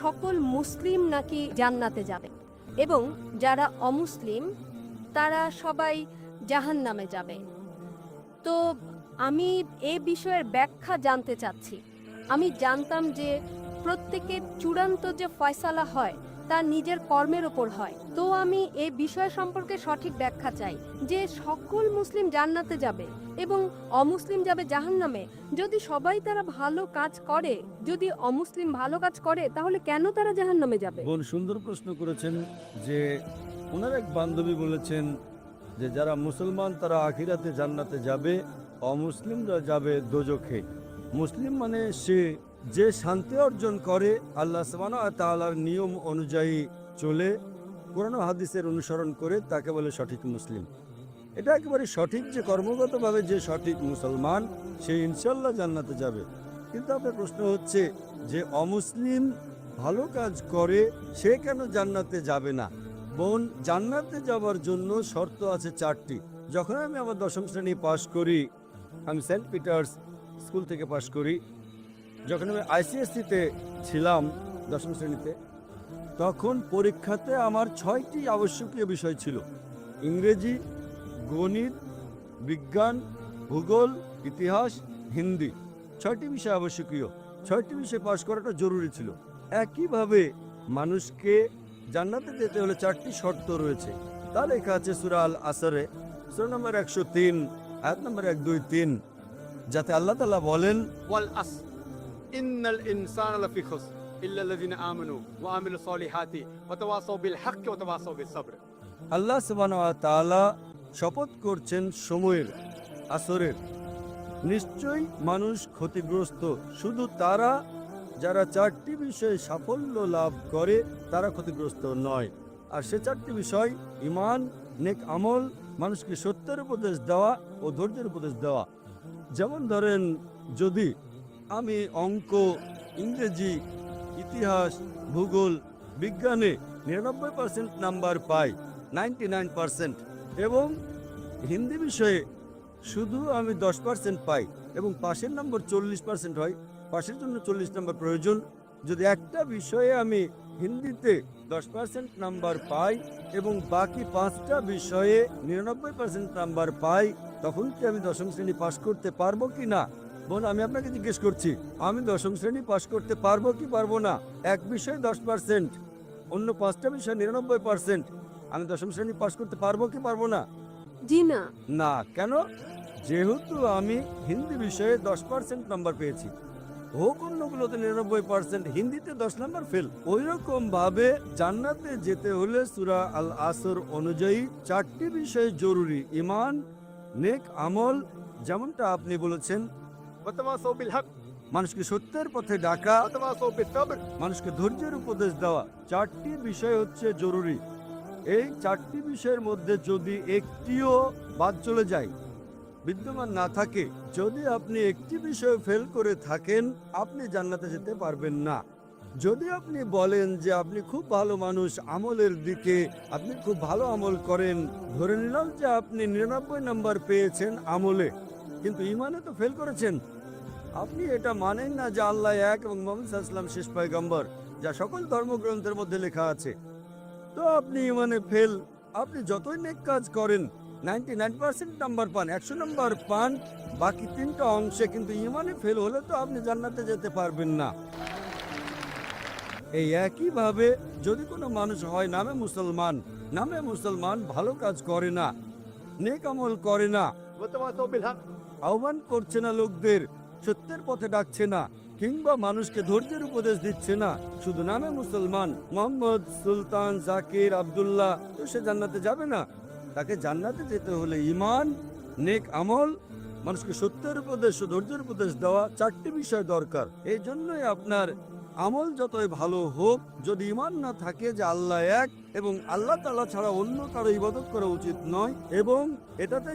সকল মুসলিম নাকি জান্নাতে যাবে এবং যারা অমুসলিম, তারা সবাই জাহান নামে যাবে। তো আমি এ বিষয়ের ব্যাখ্যা জানতে চাচ্ছি। আমি জানতাম যে প্রত্যেকের চূড়ান্ত যে ফয়সালা হয় তা নিজের কর্মের ওপর হয়। তো আমি এই বিষয় সম্পর্কে সঠিক ব্যাখ্যা চাই যে সকল মুসলিম জান্নাতে যাবে এবং অমুসলিম যাবে জাহান্নামে। যদি সবাই তারা ভালো কাজ করে, যদি অমুসলিম ভালো কাজ করে, তাহলে কেন তারা জাহান্নামে যাবে? বোন, সুন্দর প্রশ্ন করেছেন যে ওনার এক বান্ধবী বলেছেন যে যারা মুসলমান তারা আখিরাতে জান্নাতে যাবে, অমুসলিমরা যাবে দোজখে। মুসলিম মানে সে যে শান্তি অর্জন করে, আল্লাহ তাআলার নিয়ম অনুযায়ী চলে, কোরআন হাদিসের অনুসরণ করে, তাকে বলে সঠিক মুসলিম। এটা একেবারে সঠিক যে কর্মগতভাবে যে সঠিক মুসলমান, সে ইনশাল্লাহ জান্নাতে যাবে। কিন্তু আপনার প্রশ্ন হচ্ছে যে অমুসলিম ভালো কাজ করে, সে কেন জান্নাতে যাবে না? বোন, জান্নাতে যাওয়ার জন্য শর্ত আছে চারটি। যখন আমি আমার দশম শ্রেণি পাশ করি, আমি সেন্ট পিটার্স স্কুল থেকে পাশ করি যখন আমি আইসিএসসিতে ছিলাম দশম শ্রেণীতে, তখন পরীক্ষাতে আমার ছয়টি আবশ্যকীয় বিষয় ছিল। ইংরেজি, গণিত, বিজ্ঞান, ভূগোল, ইতিহাস, হিন্দি। ছয়টি বিষয় আবশ্যকীয়। ছয়টি বিষয় পাশ করাটা জরুরি ছিল। একইভাবে মানুষকে জান্নাতে যেতে হলে চারটি শর্ত রয়েছে। তা লেখা আছে সুরাল আসরে সুরা নম্বর একশো তিন, আয়াত নম্বর এক দুই তিন, যাতে আল্লাহ তালা বলেন ইন্নাল ইনসান লাফি খুসর ইল্লা আল্লাযিনা আমানু ওয়া আমিলুস সলিহাতি ওয়া তাওয়াসাউ বিল আল্লাহ সুবহানাহু ওয়া তাআলা শপথ করছেন সময়ের, আসরের। নিশ্চয়ই মানুষ ক্ষতিগ্রস্ত। শুধু তারা, যারা চারটি বিষয়ে সাফল্য লাভ করে, তারা ক্ষতিগ্রস্ত নয়। আর সে চারটি বিষয় ইমান নেক আমল, মানুষকে সত্যের উপদেশ দেওয়া ও ধৈর্যের উপদেশ দেওয়া। যেমন ধরেন, যদি আমি অঙ্ক, ইংরেজি, ইতিহাস, ভূগোল, বিজ্ঞানে নিরানব্বই পার্সেন্ট নাম্বার পাই নাইনটি নাইন পার্সেন্ট এবং হিন্দি বিষয়ে শুধু আমি দশ পার্সেন্ট পাই এবং পাশের নম্বর চল্লিশ পার্সেন্ট হয়। পাশের জন্য চল্লিশ নম্বর প্রয়োজন। যদি একটা বিষয়ে আমি হিন্দিতে দশ পার্সেন্ট নাম্বার পাই এবং বাকি পাঁচটা বিষয়ে নিরানব্বই পার্সেন্ট নাম্বার পাই, তখন কি আমি দশম শ্রেণি পাশ করতে পারব কি না বোন আমি আপনাকে জিজ্ঞেস করছি আমি দশম শ্রেণি পাশ করতে পারব কি পারব না? এক বিষয়ে দশ পার্সেন্ট অন্য পাঁচটা বিষয়ে নিরানব্বই পার্সেন্ট। আমি দশম শ্রেণি পাশ করতে পারব কি পারব না? জি না। না কেন? যেহেতু আমি হিন্দি বিষয়ে দশ পার্সেন্ট নাম্বার পেয়েছি। হোক অন্যগুলোতে নিরানব্বই পার্সেন্ট হিন্দিতে দশ নাম্বার ফেল। ওই রকম ভাবে জান্নাতে যেতে হলে সুরা আল আসর অনুযায়ী চারটি বিষয় জরুরি ইমান নেক আমল যেমনটা আপনি বলেছেন মানুষকে সত্যের পথে ডাকা মানুষকে ধৈর্যের উপদেশ দেওয়া চারটি বিষয় হচ্ছে জরুরি। এই চারটি বিষয়ের মধ্যে যদি একটিও বাদ চলে যায় বিদ্যমান না থাকে যদি আপনি একটি বিষয় ফেল করে থাকেন আপনি জান্নাতে যেতে পারবেন না। যদি আপনি বলেন যে আপনি খুব ভালো মানুষ আমলের দিকে আপনি খুব ভালো আমল করেন ধরে নিলাম যে আপনি নিরানব্বই নাম্বার পেয়েছেন আমলে কিন্তু ইমানে তো ফেল করেছেন আপনি এটা মানেন না যে আল্লাহ এক এবং মোহাম্মদ সাল্লাম শেষ পায়গম্বর যা সকল ধর্মগ্রন্থের মধ্যে লেখা আছে। তো আপনি মানে ফেল আপনি যতই নেক কাজ করেন নাইন নাম্বার পান একশো পান বাকি তিনটা অংশে কিন্তু ইমানে ফেল হলে তো আপনি জান্নাতে যেতে পারবেন না। এই একইভাবে যদি কোনো মানুষ হয় নামে মুসলমান নামে মুসলমান ভালো কাজ করে না নেক আমল করে না আহ্বান করছে না লোকদের সত্যের পথে ডাকছে না, কিংবা মানুষকে ধৈর্যের উপদেশ দিচ্ছে না। শুধু নামে মুসলমান, মোহাম্মদ সুলতান জাকির আবদুল্লাহ, তো সে জান্নাতে যাবে না। তাকে জান্নাতে যেতে হলে ইমান নেক আমল, মানুষকে সত্যের উপদেশ ও ধৈর্যের উপদেশ দেওয়া চারটি বিষয় দরকার। এই জন্যই আপনার আমল যতই ভালো হোক, যদি ইমান না থাকে যে আল্লাহ এক এবং আল্লাহ তাআলা ছাড়া অন্য কারও ইবাদত করা উচিত নয়, এবং এটাতে